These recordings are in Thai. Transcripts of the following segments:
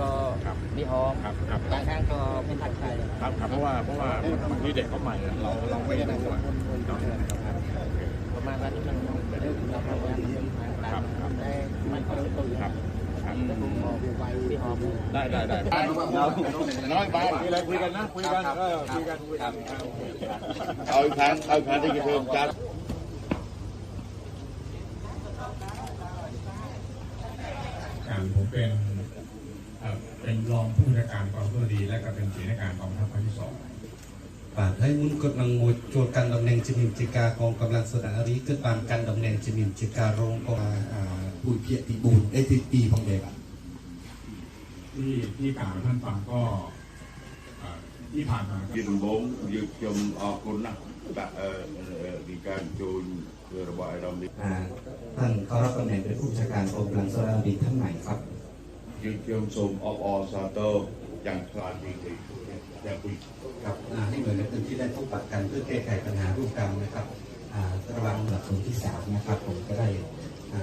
ก็ครับมีหอมครับครับ บางครั้งก็เป็นผัดไทยครับครับเพราะว่าเพราะว่าบางทีเด็กเขาใหม่อะเราเราไม่ได้รู้อะเนาะประมาณนั้นมันเรื่องของเราทำงานมันมีทางการทำได้ไม่ค่อยตรงครับครับแต่ผมมองไปที่หอมได้ได้ได้น้อยไปมีอะไรคุยกันนะคุยกันเออคุยกันคุยกันเอาอีกครั้งเอาอีกครั้งที่จะเพิ่มจัดการผมเป็น เป็นรองผู้จัดการกองทัพอดี และก็เป็นผู้จัดการกองทัพภาคที่สอง Partai Munkut mengucurkan domneng jenim jika kong kemelan sedang hari ikut pangkan domneng jenim jika rong kong pujiak tibun eh tibi pong deh pak ที่ที่กล่าวท่านฟังก็ที่ผ่านมายืนบ่งยึดจมออกคนนะแบบเอมีการจูนระบายเราท่านเขารับตำแหน่งเป็นผู้จัดการกองกำลังสระรีท่านไหนครับ จึงเชื่อมชมออบอซาโตอย่างคลานดีดีอย่างดีครับให้เหน่วยในพื้นที่ได้พบปะกันเพื่อแก้ไขปัญหารูปกรรมนะครับระวังหลักสูตรที่สามนะครับผมก็ได้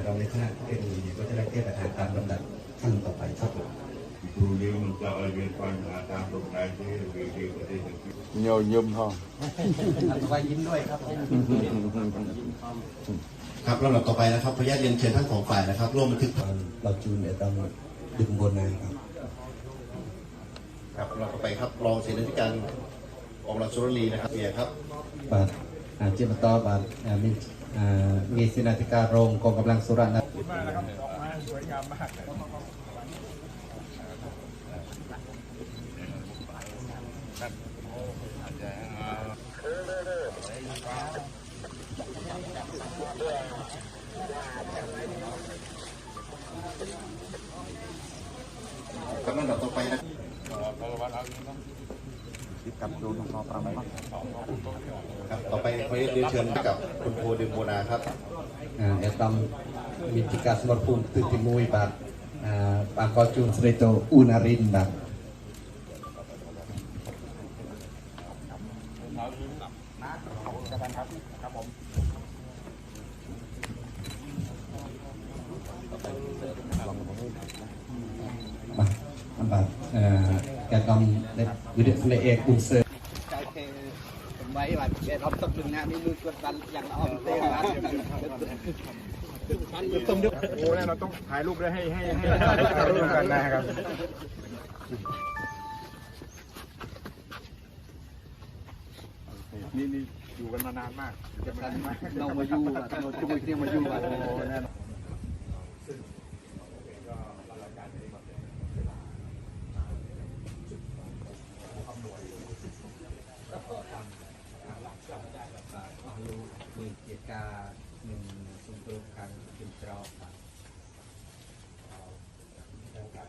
เราในคณะเทคโนโลยีก็จะได้แก้ปัญหาตามลำดับขั้นต่อไปครับผมครูเลี้ยงจะเอาเรียนปัญหาตามลงในที่เรียนดีประเทศเงยยิ้มห้องต่อไยิ้มด้วยครับครับลำดับต่อไปนะครับพยาเรียนเชิญทั้งสองฝ่ายนะครับร่วมบันทึกเราจูนเนี่ยตาม ดึงบนนะครับครับเราก็ไปครับรองเสนาธิการองค์รัชวรีนะครับเบียครับบาทจิมตอบาทมีมีเสนาธิการรองกองกำลังสุรนานะครับออกมาสวย กำลังดับต่อไปนะกับดนอปรามาครับต่อไปขอเรียนเชิญกับคุณโพดิมโมนาครับเอตัมมิติกาสมรภูมิติติมุยบาทปากอจูนสเรโตอุนารินบาครับผม បាទអឺការកំវិទ្យាស្នេហ៍អេកអ៊ុនសើ ใจเคผมไว้ว่าแกรับตบดึงงานนี่มือกดดันอย่างละออมเต้ร้านต้มดึก โอ้เนี่ยเราต้องถ่ายรูปด้วยให้ให้ให้ถ่ายรูปกันนะครับนี่นี่อยู่กันมานานมากอยู่กันมานานมาก เรามาอยู่อ่ะเราช่วยเนี่ยมาอยู่อ่ะโอ้นั่ กียรติการหนึ่งสมบู